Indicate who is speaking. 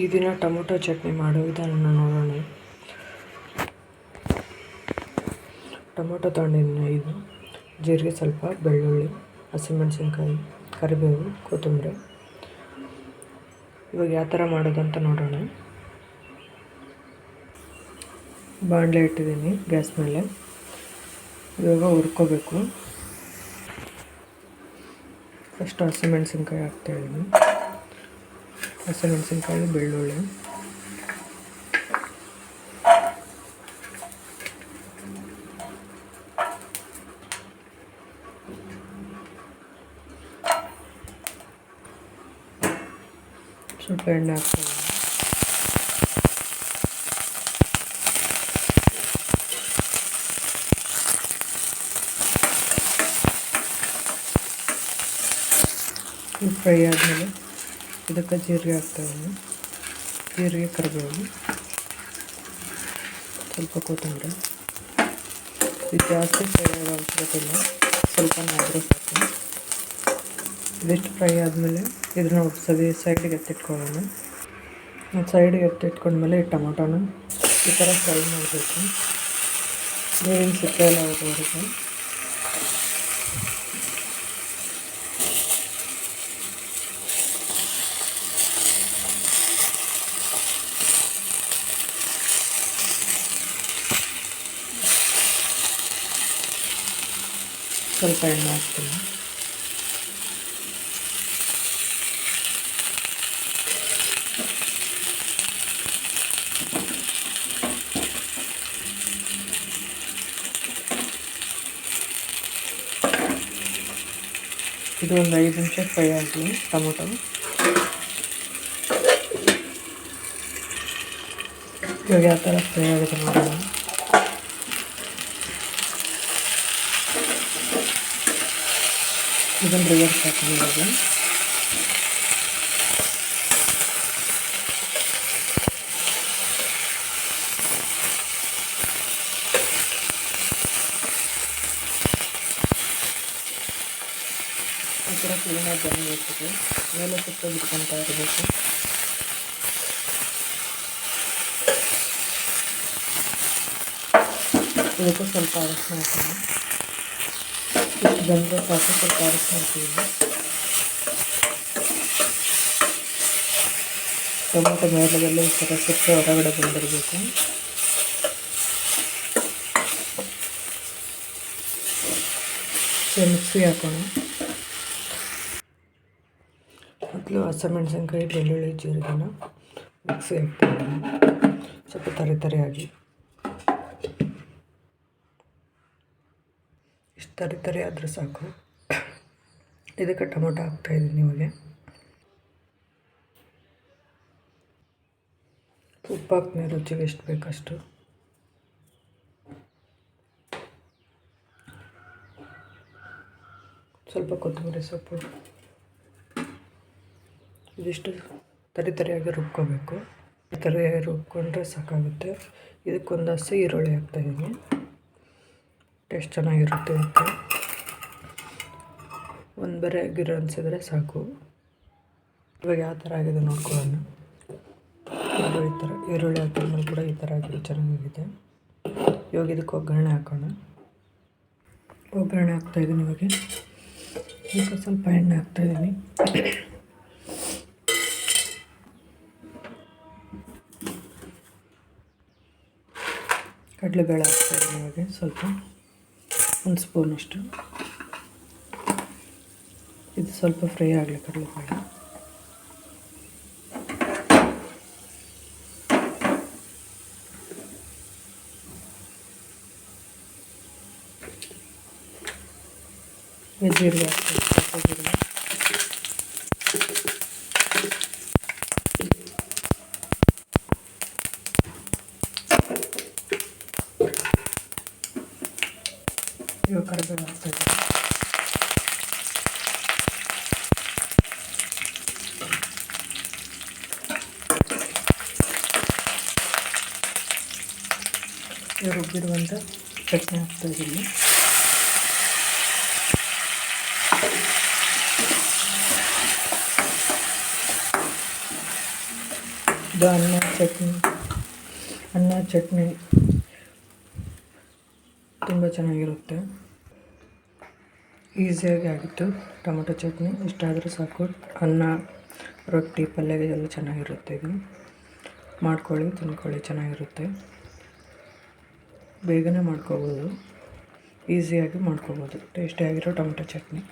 Speaker 1: ಈ ದಿನ ಟೊಮೊಟೊ ಚಟ್ನಿ ಮಾಡೋ ವಿಧಾನ ನೋಡೋಣ. ಟೊಮೊಟೊ ತೊಗೊಂಡಿದ್ದೀನಿ ಇದು ಜೀರಿಗೆ ಸ್ವಲ್ಪ, ಬೆಳ್ಳುಳ್ಳಿ, ಹಸಿಮೆಣಸಿನ್ಕಾಯಿ, ಕರಿಬೇವು, ಕೊತ್ತಂಬರಿ. ಇವಾಗ ಯಾವ ಥರ ಮಾಡೋದಂತ ನೋಡೋಣ. ಬಾಣಲೆ ಇಟ್ಟಿದ್ದೀನಿ ಗ್ಯಾಸ್ ಮೇಲೆ. ಇವಾಗ ಹುರ್ಕೋಬೇಕು. ಫಸ್ಟ್ ಹಸಿಮೆಣಸಿನ್ಕಾಯಿ ಹಾಕ್ತಾಯಿದ್ದೀನಿ ಹಸಿಮೆಣಸಿನ್ಕಾಯಿ ಬೆಳ್ಳುಳ್ಳಿ. ಸ್ವಲ್ಪ ಎಣ್ಣೆ ಹಾಕ್ತೀನಿ. ಇದು ಫ್ರೈ ಆದಮೇಲೆ ಇದಕ್ಕೆ ಜೀರಿಗೆ ಹಾಕ್ತಾಯಿದ್ದೀನಿ ಜೀರಿಗೆ ಕರಿಬೇವು. ಸ್ವಲ್ಪ ಕೊತ್ತಂಬರಿ. ಇದು ಜಾಸ್ತಿ ಫ್ರೈ ಆಗೋ ಅವಶ್ಯಕತೆ ಇಲ್ಲ. ಸ್ವಲ್ಪ ಆದರೂ ಸಾಕು. ಇದಿಷ್ಟು ಫ್ರೈ ಆದಮೇಲೆ ಇದನ್ನ ಸದಿ ಸೈಡಿಗೆ ಎತ್ತಿಟ್ಕೊಳ್ಳೋಣ. ಮತ್ತು ಸೈಡಿಗೆ ಎತ್ತಿಟ್ಕೊಂಡ್ಮೇಲೆ ಈ ಟೊಮೊಟೊನ ಈ ಥರ ಫ್ರೈ ಮಾಡಬೇಕು. ನೀರಿನ ಸಿಪ್ಪೆ ಎಲ್ಲ ಸ್ವಲ್ಪ ಎಣ್ಣೆ ಹಾಕ್ತೀನಿ ಇದು ಒಂದು ಐದು ನಿಮಿಷ ಫ್ರೈ ಆಗಲಿ, ಟೊಮೊಟೊ. ಇವಾಗ ಯಾವ ಥರ ಫ್ರೈ ಆಗುತ್ತೆ ನೋಡೋಣ. ಇದನ್ನು ರಿವರ್ಸ್ ಹಾಕೋಣ ಇವಾಗ ಈ ಥರ ಕ್ಲೀನಾಗಿ ಬಂದಿರ್ತದೆ ಮೇಲೆ ಸುತ್ತ ಬಿಟ್ಕೊತಾ ಇರಬೇಕು ಇದಕ್ಕೆ ಸ್ವಲ್ಪ ಅರಶಿನ ಹಾಕೋಣ ಇಷ್ಟು ಬಂದರೆ ಸಾಕು ಸ್ವಲ್ಪ ಅರಶಿನ ಹಾಕಿದ್ದೀನಿ ಟೊಮೊಟೊ ಮೇಲೆಲ್ಲ ಈ ಥರ ಸುತ್ತ ಹೊರಗಡೆ ಬಂದಿರಬೇಕು ಮಿಕ್ಸಿ ಹಾಕೋಣ ಮೊದಲು ಹಸಿಮೆಣಸಿನ್ಕಾಯಿ ಬೆಳ್ಳುಳ್ಳಿ ಜೀರಿಗೆನ ಮಿಕ್ಸಿ ಹಾಕ್ತೀನಿ ಸ್ವಲ್ಪ ತರಿ ತರಿಯಾಗಿ ಇಷ್ಟು ತರಿ ತರಿ ಆದರೆ ಸಾಕು. ಇದಕ್ಕೆ ಟೊಮೊಟೊ ಹಾಕ್ತಾಯಿದ್ದೀನಿ ನಿಮಗೆ ಉಪ್ಪು ಹಾಕ್ತೀನಿ, ರುಚಿಗೆ ಎಷ್ಟು ಬೇಕಷ್ಟು ಸ್ವಲ್ಪ ಕೊತ್ತಂಬರಿ ಸೊಪ್ಪು. ಇದಿಷ್ಟು ತರಿ ತರಿಯಾಗಿ ರುಬ್ಕೋಬೇಕು. ತರಿಯಾಗಿ ರುಬ್ಕೊಂಡ್ರೆ ಸಾಕಾಗುತ್ತೆ. ಇದಕ್ಕೊಂದು ಹಸಿ ಈರುಳ್ಳಿ ಹಾಕ್ತಾಯಿದ್ದೀನಿ ಟೇಸ್ಟ್ ಚೆನ್ನಾಗಿರುತ್ತೆ ಅಂತ. ಒಂದು ಬರೆ ಗಿರ ಅನಿಸಿದ್ರೆ ಸಾಕು. ಇವಾಗ ಯಾವ ಥರ ಆಗಿದೆ ನೋಡ್ಕೊಳ್ಳೋಣ. ಈ ಥರ ಈರುಳ್ಳಿ ಹಾಕಿದ್ಮೇಲೆ ಕೂಡ ಈ ಥರ ಆಗಿದೆ, ಚೆನ್ನಾಗಿದೆ. ಇವಾಗ ಇದಕ್ಕೆ ಒಗ್ಗರಣೆ ಹಾಕೋಣ. ಒಗ್ಗರಣೆ ಹಾಕ್ತಾಯಿದ್ದೀನಿ ಇವಾಗ. ಈಗ ಸ್ವಲ್ಪ ಎಣ್ಣೆ ಹಾಕ್ತಾಯಿದ್ದೀನಿ ಕಡಲೆಬೇಳೆ ಹಾಕ್ತಾಯಿದ್ದೀನಿ ಇವಾಗ ಸ್ವಲ್ಪ. ಒಂದು ಸ್ಪೂನಷ್ಟು. ಇದು ಸ್ವಲ್ಪ ಫ್ರೈ ಆಗಲಿ ಕಡಲೆಬೇಳೆ ಜೀರಿಗೆ ಹಾಕ್ತೀವಿ ಜೀರಿಗೆ ಕರಿಬೇವು ಹಾಕ್ತಾಯಿದ್ದೀನಿ ಇವಾಗ ರುಬ್ಬಿರುವಂಥ ಚಟ್ನಿ ಹಾಕ್ತಾಯಿದ್ದೀನಿ ಇದು ಅನ್ನ ಚಟ್ನಿ ಅನ್ನ ಚಟ್ನಿ ತುಂಬ ಚೆನ್ನಾಗಿರುತ್ತೆ. ಈಸಿಯಾಗಿ ಆಗಿತ್ತು. ಟೊಮೊಟೊ ಚಟ್ನಿ ಇಷ್ಟಾದರೂ ಸಾಕು. ಅನ್ನ, ರೊಟ್ಟಿ ಪಲ್ಯಗೆ ಎಲ್ಲ ಚೆನ್ನಾಗಿರುತ್ತೆ ಇದು. ಮಾಡ್ಕೊಳ್ಳಿ, ತಿನ್ಕೊಳ್ಳಿ, ಚೆನ್ನಾಗಿರುತ್ತೆ. ಬೇಗನೆ ಮಾಡ್ಕೋಬೋದು. ಈಸಿಯಾಗಿ ಮಾಡ್ಕೋಬೋದು. ಟೇಸ್ಟಿಯಾಗಿರೋ ಟೊಮೊಟೊ ಚಟ್ನಿ.